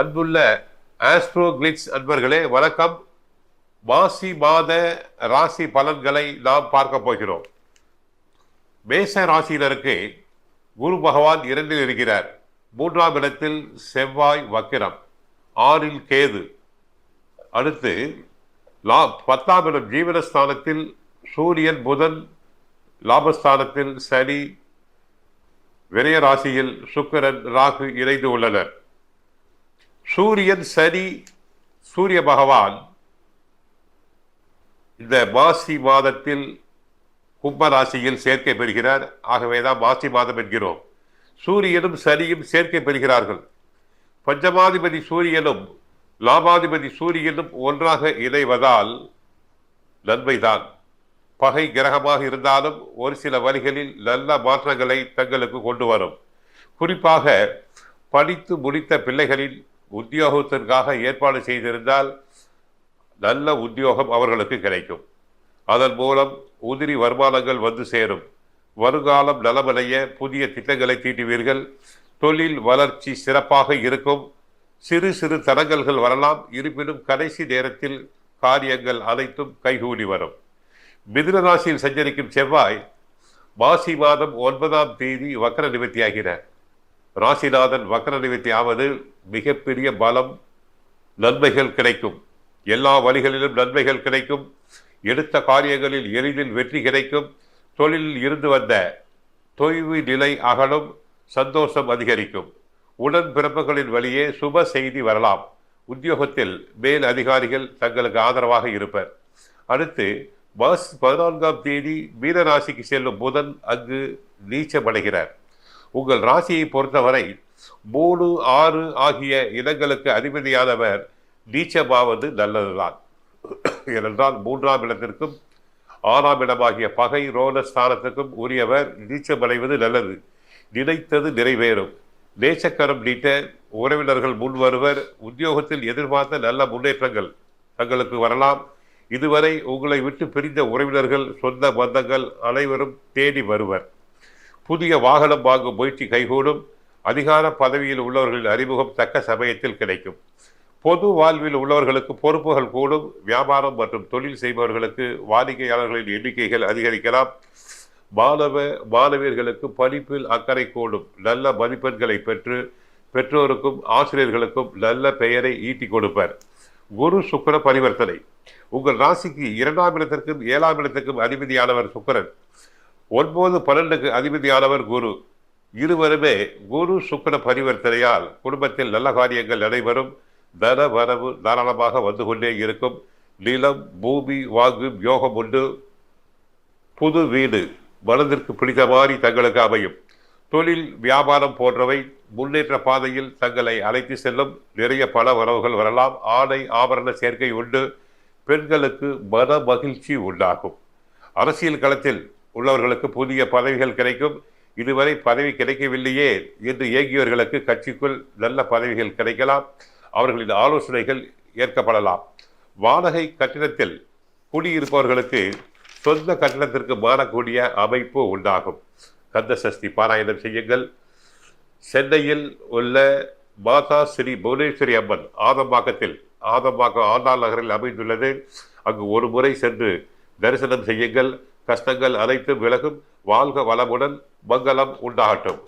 அன்புள்ள astro glitz அன்பர்களே வணக்கம். மாசி மாத ராசி பலன்களை நாம் பார்க்க போகிறோம். மேச ராசியினருக்கு குரு பகவான் இரண்டில் இருக்கிறார். மூன்றாம் இடத்தில் செவ்வாய் வக்கிரம் ஆறில் கேது. அடுத்து லா பத்தாம் இடம் ஜீவனஸ்தானத்தில் சூரியன் புதன் லாபஸ்தானத்தில் சனி விரய ராசியில் சுக்கிரன் ராகு இணைந்து உள்ளனர். சூரியன் சரி சூரிய பகவான். இந்த மாசி மாதத்தில் கும்ப ராசியில் சேர்க்கை பெறுகிறார். ஆகவேதான் மாசி மாதம் என்கிறோம். சூரியனும் சனியும் சேர்க்கை பெறுகிறார்கள். பஞ்சமாதிபதி சூரியனும் லாபாதிபதி சூரியனும் ஒன்றாக இணைவதால் நன்மைதான். பகை கிரகமாக இருந்தாலும் ஒரு சில வழிகளில் நல்ல மாற்றங்களை தங்களுக்கு கொண்டு வரும். குறிப்பாக படித்து முடித்த பிள்ளைகளின் உத்தியோகத்திற்காக ஏற்பாடு செய்திருந்தால் நல்ல உத்தியோகம் அவர்களுக்கு கிடைக்கும். அதன் மூலம் உதிரி வருமானங்கள் வந்து சேரும். வருங்காலம் நலமடைய புதிய திட்டங்களை தீட்டுவீர்கள். தொழில் வளர்ச்சி சிறப்பாக இருக்கும். சிறு சிறு தடங்கல்கள் வரலாம். இருப்பினும் கடைசி நேரத்தில் காரியங்கள் அனைத்தும் கைகூடி வரும். மிதுனராசியில் சஞ்சரிக்கும் செவ்வாய் மாசி மாதம் ஒன்பதாம் தேதி வக்கர நிவர்த்தியாகிறார். ராசிநாதன் வக்கர நிவர்த்தி ஆவது மிகப்பெரிய பலம் நன்மைகள் கிடைக்கும். எல்லா வழிகளிலும் நன்மைகள் கிடைக்கும். எடுத்த காரியங்களில் எளிதில் வெற்றி கிடைக்கும். தொழிலில் இருந்து வந்த தொய்வு நிலை அகலும் சந்தோஷம் அதிகரிக்கும். உடன் பிறப்புகளின் வழியே சுப செய்தி வரலாம். உத்தியோகத்தில் மேல் அதிகாரிகள் தங்களுக்கு ஆதரவாக இருப்பர். அடுத்து மார்ச் பதினான்காம் தேதி மீனராசிக்கு செல்லும் புதன் அங்கு நீச்சமடைகிறார். உங்கள் ராசியை பொறுத்தவரை மூணு ஆறு ஆகிய இடங்களுக்கு அதிபதியானவர் நீச்சமாவது நல்லதுதான். ஏனென்றால் மூன்றாம் இடத்திற்கும் ஆறாம் இடமாகிய பகை ரோன ஸ்தானத்துக்கும் உரியவர் நீச்சமடைவது நல்லது. நினைத்தது நிறைவேறும். நேச்சக்கரம் நீட்ட உறவினர்கள் முன் வருவர். உத்தியோகத்தில் எதிர்பார்த்த நல்ல முன்னேற்றங்கள் தங்களுக்கு வரலாம். இதுவரை உங்களை விட்டு பிரிந்த உறவினர்கள் சொந்த பந்தங்கள் அனைவரும் தேடி வருவர். புதிய வாகனம் வாங்கும் முயற்சி கைகூடும். அதிகார பதவியில் உள்ளவர்களின் அறிமுகம் தக்க சமயத்தில் கிடைக்கும். பொது வாழ்வில் உள்ளவர்களுக்கு பொறுப்புகள் கூடும். வியாபாரம் மற்றும் தொழில் செய்பவர்களுக்கு வாடிக்கையாளர்களின் எண்ணிக்கைகள் அதிகரிக்கலாம். மாணவ மாணவியர்களுக்கு படிப்பில் அக்கறை கூடும். நல்ல மதிப்பெண்களை பெற்று பெற்றோருக்கும் ஆசிரியர்களுக்கும் நல்ல பெயரை ஈட்டி கொடுப்பர். குரு சுக்கர பரிவர்த்தனை. உங்கள் ராசிக்கு இரண்டாம் இடத்திற்கும் ஏழாம் இடத்திற்கும் அதிபதியானவர் சுக்கரன். ஒன்பது பன்னெண்டுக்கு அதிபதியானவர் குரு. இருவருமே குரு சுக்கர பரிவர்த்தனையால் குடும்பத்தில் நல்ல காரியங்கள் நடைபெறும். தன வரவு தாராளமாக வந்து கொண்டே இருக்கும். நிலம் பூமி வாங்கும் யோகம் உண்டு. புது வீடு மனதிற்கு பிடித்த மாதிரி தங்களுக்கு அமையும். தொழில் வியாபாரம் போன்றவை முன்னேற்ற பாதையில் தங்களை அழைத்து செல்லும். நிறைய பல வரவுகள் வரலாம். ஆடை ஆபரண சேர்க்கை உண்டு. பெண்களுக்கு மன மகிழ்ச்சி உண்டாகும். அரசியல் களத்தில் உள்ளவர்களுக்கு புதிய பதவிகள் கிடைக்கும். இதுவரை பதவி கிடைக்கவில்லையே என்று ஏகியவர்களுக்கு கட்சிக்குள் நல்ல பதவிகள் கிடைக்கலாம். அவர்களின் ஆலோசனைகள் ஏற்கப்படலாம். வாடகை கட்டிடத்தில் குடியிருப்பவர்களுக்கு சொந்த கட்டிடத்திற்கு மாறக்கூடிய அமைப்பு உண்டாகும். கந்த சஷ்டி பாராயணம் செய்யுங்கள். சென்னையில் உள்ள மாதா ஸ்ரீ புவனேஸ்வரி அம்மன் ஆதம்பாக்கத்தில் ஆதம்பாக்கம் ஆண்டாள் நகரில் அமைந்துள்ளது. அங்கு ஒரு முறை சென்று தரிசனம் செய்யுங்கள். கஷ்டங்கள் அனைத்தும் விலகும். வாழ்க வளமுடன் மங்களம் உண்டாகட்டும்.